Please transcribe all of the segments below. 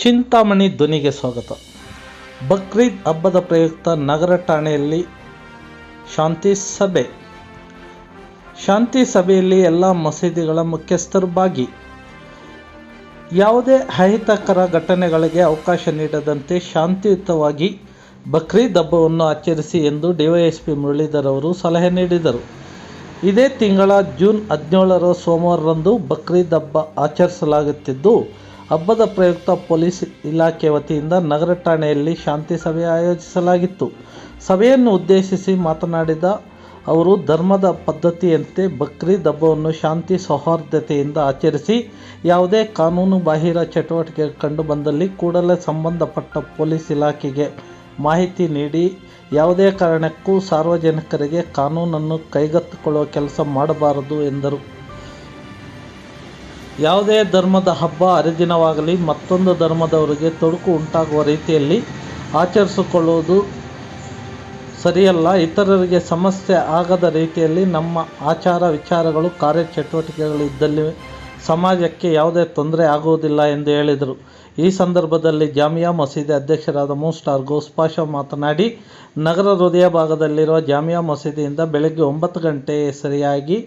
ಚಿಂತಾಮಣಿ ಧ್ವನಿಗೆ ಸ್ವಾಗತ. ಬಕ್ರೀದ್ ಹಬ್ಬದ ಪ್ರಯುಕ್ತ ನಗರ ಠಾಣೆಯಲ್ಲಿ ಶಾಂತಿ ಸಭೆ. ಶಾಂತಿ ಸಭೆಯಲ್ಲಿ ಎಲ್ಲ ಮಸೀದಿಗಳ ಮುಖ್ಯಸ್ಥರು ಭಾಗಿ ಯಾವುದೇ ಅಹಿತಕರ ಘಟನೆಗಳಿಗೆ ಅವಕಾಶ ನೀಡದಂತೆ ಶಾಂತಿಯುತವಾಗಿ ಬಕ್ರೀದ್ ಹಬ್ಬವನ್ನು ಆಚರಿಸಿ ಎಂದು ಡಿವೈಎಸ್ಪಿ ಮುರಳೀಧರ್ ಅವರು ಸಲಹೆ ನೀಡಿದರು. ಇದೇ ತಿಂಗಳ ಜೂನ್ ಹದಿನೇಳರ ಸೋಮವಾರರಂದು ಬಕ್ರೀದ್ ಹಬ್ಬ ಆಚರಿಸಲಾಗುತ್ತಿದ್ದು ಹಬ್ಬದ ಪ್ರಯುಕ್ತ ಪೊಲೀಸ್ ಇಲಾಖೆ ವತಿಯಿಂದ ನಗರ ಠಾಣೆಯಲ್ಲಿ ಶಾಂತಿ ಸಭೆ ಆಯೋಜಿಸಲಾಗಿತ್ತು. ಸಭೆಯನ್ನು ಉದ್ದೇಶಿಸಿ ಮಾತನಾಡಿದ ಅವರು, ಧರ್ಮದ ಪದ್ಧತಿಯಂತೆ ಬಕ್ರೀದ್ ಹಬ್ಬವನ್ನು ಶಾಂತಿ ಸೌಹಾರ್ದತೆಯಿಂದ ಆಚರಿಸಿ ಯಾವುದೇ ಕಾನೂನು ಬಾಹಿರ ಚಟುವಟಿಕೆ ಕಂಡುಬಂದಲ್ಲಿ ಕೂಡಲೇ ಸಂಬಂಧಪಟ್ಟ ಪೊಲೀಸ್ ಇಲಾಖೆಗೆ ಮಾಹಿತಿ ನೀಡಿ, ಯಾವುದೇ ಕಾರಣಕ್ಕೂ ಸಾರ್ವಜನಿಕರಿಗೆ ಕಾನೂನನ್ನು ಕೈಗೆತ್ತಿಕೊಳ್ಳುವ ಕೆಲಸ ಮಾಡಬಾರದು ಎಂದರು. ಯಾವುದೇ ಧರ್ಮದ ಹಬ್ಬ ಹರಿದಿನವಾಗಲಿ ಮತ್ತೊಂದು ಧರ್ಮದವರಿಗೆ ತೊಡಕು ಉಂಟಾಗುವ ರೀತಿಯಲ್ಲಿ ಆಚರಿಸಿಕೊಳ್ಳುವುದು ಸರಿಯಲ್ಲ. ಇತರರಿಗೆ ಸಮಸ್ಯೆ ಆಗದ ರೀತಿಯಲ್ಲಿ ನಮ್ಮ ಆಚಾರ ವಿಚಾರಗಳು, ಕಾರ್ಯಚಟುವಟಿಕೆಗಳು ಇದ್ದಲ್ಲಿ ಸಮಾಜಕ್ಕೆ ಯಾವುದೇ ತೊಂದರೆ ಆಗುವುದಿಲ್ಲ ಎಂದು ಹೇಳಿದರು. ಈ ಸಂದರ್ಭದಲ್ಲಿ ಜಾಮಿಯಾ ಮಸೀದಿ ಅಧ್ಯಕ್ಷರಾದ ಮೂಸ್ಟಾರ್ ಗೋಸ್ಪಾಷ ಮಾತನಾಡಿ, ನಗರ ಹೃದಯ ಭಾಗದಲ್ಲಿರುವ ಜಾಮಿಯಾ ಮಸೀದಿಯಿಂದ ಬೆಳಗ್ಗೆ ಒಂಬತ್ತು ಗಂಟೆ ಸರಿಯಾಗಿ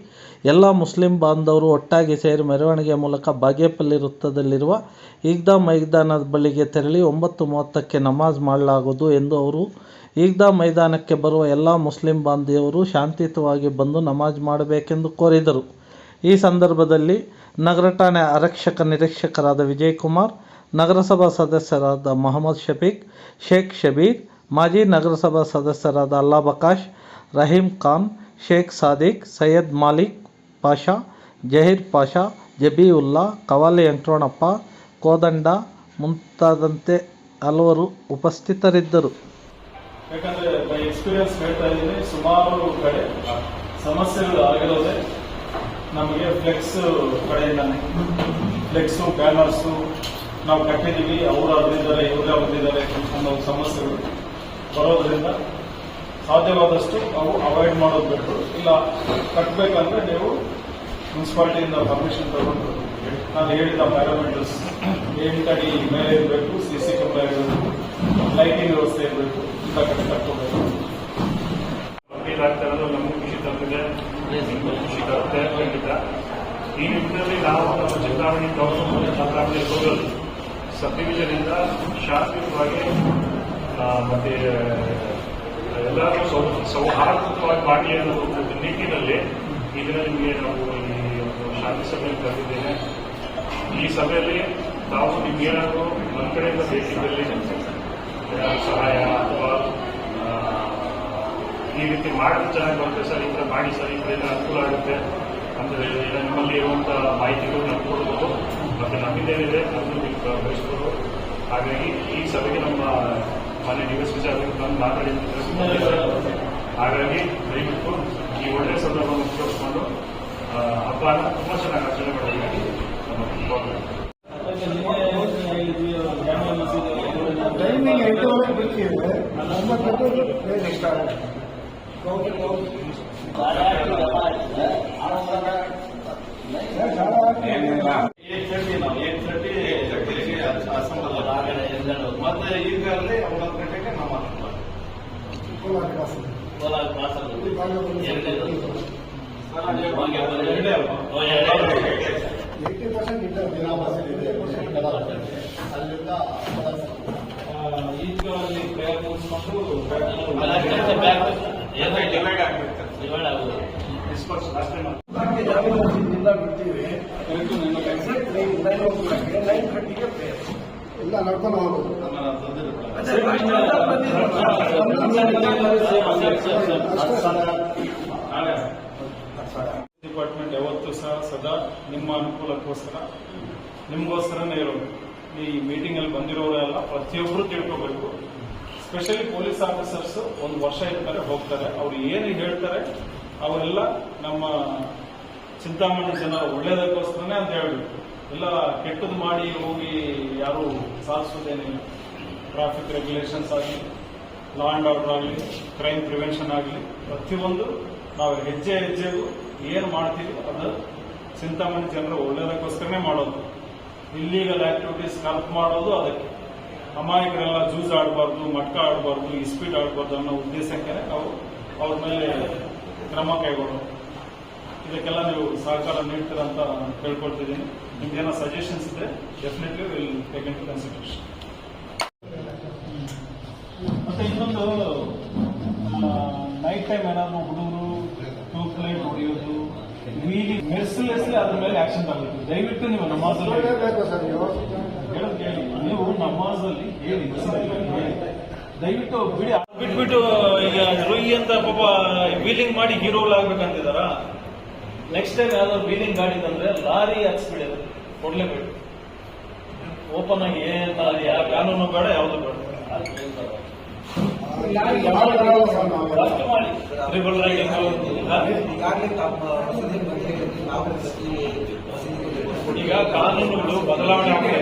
ಎಲ್ಲ ಮುಸ್ಲಿಂ ಬಾಂಧವರು ಒಟ್ಟಾಗಿ ಸೇರಿ ಮೆರವಣಿಗೆ ಮೂಲಕ ಬಾಗೇಪಲ್ಲಿ ವೃತ್ತದಲ್ಲಿರುವ ಈಗ್ದಾ ಮೈದಾನದ ಬಳಿಗೆ ತೆರಳಿ ಒಂಬತ್ತು ಮೂವತ್ತಕ್ಕೆ ನಮಾಜ್ ಮಾಡಲಾಗುವುದು ಎಂದು ಅವರು, ಈಗ್ದಾ ಮೈದಾನಕ್ಕೆ ಬರುವ ಎಲ್ಲ ಮುಸ್ಲಿಂ ಬಾಂಧವರು ಶಾಂತಿಯುತವಾಗಿ ಬಂದು ನಮಾಜ್ ಮಾಡಬೇಕೆಂದು ಕೋರಿದರು. ಈ ಸಂದರ್ಭದಲ್ಲಿ ನಗರ ಠಾಣೆ ಆರಕ್ಷಕ ನಿರೀಕ್ಷಕರಾದ ವಿಜಯಕುಮಾರ್, ನಗರಸಭಾ ಸದಸ್ಯರಾದ ಮೊಹಮ್ಮದ್ ಶಫೀಕ್, ಶೇಖ್ ಶಬೀರ್, ಮಾಜಿ ನಗರಸಭಾ ಸದಸ್ಯರಾದ ಅಲ್ಲಾ ಬಕಾಶ್ ರಹೀಂ ಖಾನ್, ಶೇಖ್ ಸಾದಿಕ್, ಸೈಯದ್ ಮಾಲಿಕ್ ಪಾಷಾ, ಜಹೀರ್ ಪಾಷಾ, ಜಬೀವುಲ್ಲಾ, ಕವಾಲಿ ಎಂಟ್ರೋಣಪ್ಪ ಕೋದಂಡ ಮುಂತಾದಂತೆ ಹಲವರು ಉಪಸ್ಥಿತರಿದ್ದರು. ಯಾಕಂದರೆ ಎಕ್ಸ್ಪೀರಿಯನ್ಸ್ ಹೇಳ್ತಾ ಇದ್ದೀನಿ, ಸುಮಾರು ಕಡೆ ಸಮಸ್ಯೆಗಳು ಆಗಿರೋದೇ ನಮಗೆ ಫ್ಲೆಕ್ಸ್ ಕಡೆಯಿಂದಾನೆ. ಫ್ಲೆಕ್ಸು ಬ್ಯಾನರ್ಸು ನಾವು ಕಟ್ಟಿದೀವಿ ಅವ್ರು ಅರ್ದಿದ್ದಾರೆ ಇವ್ರೇ ಅರ್ದಿದ್ದಾರೆ ಅನ್ನೋ ಸಮಸ್ಯೆಗಳು ಬರೋದ್ರಿಂದ ಸಾಧ್ಯವಾದಷ್ಟು ಅವು ಅವಾಯ್ಡ್ ಮಾಡೋದು ಬಿಟ್ಟು ಇಲ್ಲ ಕಟ್ಟಬೇಕಂದ್ರೆ ನೀವು ಮುನ್ಸಿಪಾಲ್ಟಿಯಿಂದ ಪರ್ಮಿಷನ್ ತಗೊಂಡು ನಾನು ಹೇಳಿದ ಪ್ಯಾರಾಮೀಟರ್ಸ್ ಎಂಟು ಅಡಿ ಮೇಲೆ ಇರಬೇಕು ಸಿ ಸಿ ಕ್ಯಾಮ್ರಾ ಇರಬೇಕು ಲೈಟಿಂಗ್ ವ್ಯವಸ್ಥೆ ಇರಬೇಕು, ಇಂಥ ಕಡೆ ಕಟ್ಕೋಬೇಕು. ನಮಗೂ ಖುಷಿ ತರುತ್ತದೆ ತರುತ್ತೆ ಖಂಡಿತ ಈ ನಿಟ್ಟಿನಲ್ಲಿ ನಾವು ನಮ್ಮ ಚಿಂತಾಮಣಿ ಟೌನ್ ಚಿಂತಾಮಣಿ ಹೋಗಲು ಸಬ್ ಡಿವಿಷನ್ ಇಂದ ಶಾಂತಿಯುತವಾಗಿ ಮತ್ತೆ ಎಲ್ಲರೂ ಸೌ, ಸೌಹಾರ್ದಯುತವಾಗಿ ಮಾಡಿ ಅನ್ನೋ ಒಂದು ನಿಟ್ಟಿನಲ್ಲಿ ನಿಮಗೆ ನಾವು ಈ ಒಂದು ಶಾಂತಿ ಸಭೆಯನ್ನು ಕರೆದಿದ್ದೇನೆ. ಈ ಸಭೆಯಲ್ಲಿ ತಾವು ನಿಮ್ಗೇನಾದರೂ ನನ್ನ ಕಡೆಯಿಂದ ಏನಾದ್ರು ಸಹಾಯ ಅಥವಾ ಈ ರೀತಿ ಮಾಡಿದ್ರೆ ಚೆನ್ನಾಗಿ ಬರುತ್ತೆ ಸರ್, ಈ ಥರ ಮಾಡಿ ಸರ್, ಈ ಕಡೆಯಿಂದ ಅನುಕೂಲ ಆಗುತ್ತೆ ಅಂತ ನಿಮ್ಮಲ್ಲಿ ಇರುವಂಥ ಮಾಹಿತಿಗಳು ನಾವು ಕೊಡ್ಬೋದು. ಮತ್ತು ನಮ್ಮಿಂದೇನಿದೆ ಅದನ್ನು ನೀವು ಬಯಸ್ಬೋದು. ಹಾಗಾಗಿ ಈ ಸಭೆಗೆ ನಮ್ಮ ಮನೆ ಡಿ ಎಸ್ ಬಂದು ಮಾತಾಡಿ ಹಾಗಾಗಿ ದಯವಿಟ್ಟು ಈ ಒಳ್ಳೆಯ ಸಂದರ್ಭವನ್ನು ಉಪಯೋಗಿಸ್ಕೊಂಡು ಹಬ್ಬನ ತುಂಬ ಚೆನ್ನಾಗಿ ಆಚರಣೆ ಮಾಡಬೇಕಾಗಿ ನಮ್ಮ ಟೈಮಿಂಗ್ ಎಂಟೂವರೆಗೆ ಬಿಟ್ಟಿದೆ ಒಂಬತ್ತು ಗಂಟೆಗೆ ಬೇಗ ಸ್ಟಾರ್ಟ್ ಏಟ್ ಥರ್ಟಿ ನಾವು ಏಟ್ ಥರ್ಟಿ ಅಸೆಂಬಲ್ ಮತ್ತೆ ಈಗಾಗಲೇ ಒಂಬತ್ತು ಗಂಟೆಗೆ ನಾವು ಎರಡೇ ಅಲ್ವಾ ಏಯ್ಟಿ ಪರ್ಸೆಂಟ್ ಇದ್ದ ದಿನ ಏಯ್ಟಿ ಪರ್ಸೆಂಟ್ ಅಲ್ಲಿಂದ ಈಗ ಅಲ್ಲಿ ಪ್ರೇಯರ್ ಮುಗಿಸ್ಕೊಂಡು ಡಿವೈಡ್ ಆಗ್ಬಿಡ್ತಾರೆ ಡಿಸ್ಪರ್ಸ್ ಲಾಸ್ಟ್ ಟೈಮ್ ಇಂದ ಬಿಡ್ತೀವಿ. ನೈನ್ ಓ ಕ್ಲಾಕ್ಗೆ ನೈನ್ ಥರ್ಟಿಗೆ ಪ್ರೇಯರ್ ಇಲ್ಲ ನಡ್ಕೊಂಡು ಹೋಗೋದು. ಡಿಪಾರ್ಟ್ಮೆಂಟ್ ಯಾವತ್ತೂ ಸಹ ಸದಾ ನಿಮ್ಮ ಅನುಕೂಲಕ್ಕೋಸ್ಕರ ನಿಮಗೋಸ್ಕರನೇ ಇರೋದು. ಈ ಮೀಟಿಂಗ್ ಅಲ್ಲಿ ಬಂದಿರೋರೆಲ್ಲ ಪ್ರತಿಯೊಬ್ಬರು ತಿಳ್ಕೋಬೇಕು. ಸ್ಪೆಷಲಿ ಪೊಲೀಸ್ ಆಫೀಸರ್ಸ್ ಒಂದು ವರ್ಷ ಇರ್ತಾರೆ, ಹೋಗ್ತಾರೆ. ಅವ್ರು ಏನು ಹೇಳ್ತಾರೆ, ಅವರೆಲ್ಲ ನಮ್ಮ ಚಿಂತಾಮಣಿ ಜನ ಒಳ್ಳೇದಕ್ಕೋಸ್ಕರನೇ ಅಂತ ಹೇಳ್ಬೇಕು ಎಲ್ಲ ಕೆಟ್ಟದ್ದು ಮಾಡಿ ಹೋಗಿ ಯಾರು ಸಾಧಿಸೋದೇನಿಲ್ಲ. ಟ್ರಾಫಿಕ್ ರೆಗ್ಯುಲೇಷನ್ಸ್ ಆಗಲಿ ಲಾ ಅಂಡ್ ಆರ್ಡರ್ ಆಗಲಿ ಕ್ರೈಮ್ ಪ್ರಿವೆನ್ಷನ್ ಆಗಲಿ, ಪ್ರತಿಯೊಂದು ನಾವು ಹೆಜ್ಜೆ ಹೆಜ್ಜೆಗೂ ಏನು ಮಾಡ್ತೀವಿ ಅದು ಚಿಂತಾಮಣಿ ಜನರ ಒಳ್ಳೇದಕ್ಕೋಸ್ಕರನೇ ಮಾಡೋದು. ಇಲ್ಲೀಗಲ್ ಆಕ್ಟಿವಿಟೀಸ್ ಕಲ್ಪ್ ಮಾಡೋದು ಅದಕ್ಕೆ. ಅಮಾಯಕರೆಲ್ಲ ಜೂಸ್ ಆಡಬಾರ್ದು, ಮಟ್ಕ ಆಡಬಾರ್ದು ಇಸ್ಪೀಟ್ ಆಡಬಾರ್ದು ಅನ್ನೋ ಉದ್ದೇಶಕ್ಕೆ ನಾವು ಅವ್ರ ಮೇಲೆ ಕ್ರಮ ಕೈಗೊಳ್ಳೋದು. ಇದಕ್ಕೆಲ್ಲ ನೀವು ಸಹಕಾರ ನೀಡ್ತೀರಾ ಅಂತ ಕೇಳ್ಕೊಳ್ತಿದ್ದೀನಿ. ಏನೋ ಸಜೆಷನ್ಸ್ ಇದೆ definitely will take into consideration ಮತ್ತೆ ಇನ್ನೊಂದು ನೈಟ್ ಟೈಮ್ ಏನಾದ್ರು ಹುಡುಗರು ಟ್ಯೂಬ್ ಲೈಟ್ ಹೊಡೆಯೋದು ವೀಲಿ ಮೆರ್ಸಿಲೆಸ್ಲಿ ಅದ್ರ ಮೇಲೆ ಆಕ್ಷನ್ ಆಗಬೇಕು ದಯವಿಟ್ಟು ನೀವು ನಮಾಜಲ್ಲಿ ನೀವು. ಹೇಳೋದು ಕೇಳಿ. ನೀವು ನಮಾಜಲ್ಲಿ ಹೇಳಿ. ದಯವಿಟ್ಟು ಬಿಡಿ. ಬಿಟ್ಬಿಟ್ಟು ಈಗ ರೋಹಿ ಅಂತ ಪಾಪ ವೀಲಿಂಗ್ ಮಾಡಿ ಹೀರೋಗಳಾಗ್ಬೇಕಂತಿದಾರ ನೆಕ್ಸ್ಟ್ ಟೈಮ್ ಯಾವ್ದಾದ್ರು ವೀಲಿಂಗ್ ಗಾಡಿ ಅಂದ್ರೆ ಲಾರಿ ಹಚ್ಬಿಡಿ ಅದು. ಕೊಡ್ಲೇಬೇಕು. ಓಪನ್ ಆಗಿ ಏನ್ ಯಾವ ಕಾನೂನು ಬೇಡ ಯಾವ್ದು ಬೇಡ. ಈಗ ಕಾನೂನುಗಳು ಬದಲಾವಣೆ ಆಗಿದೆ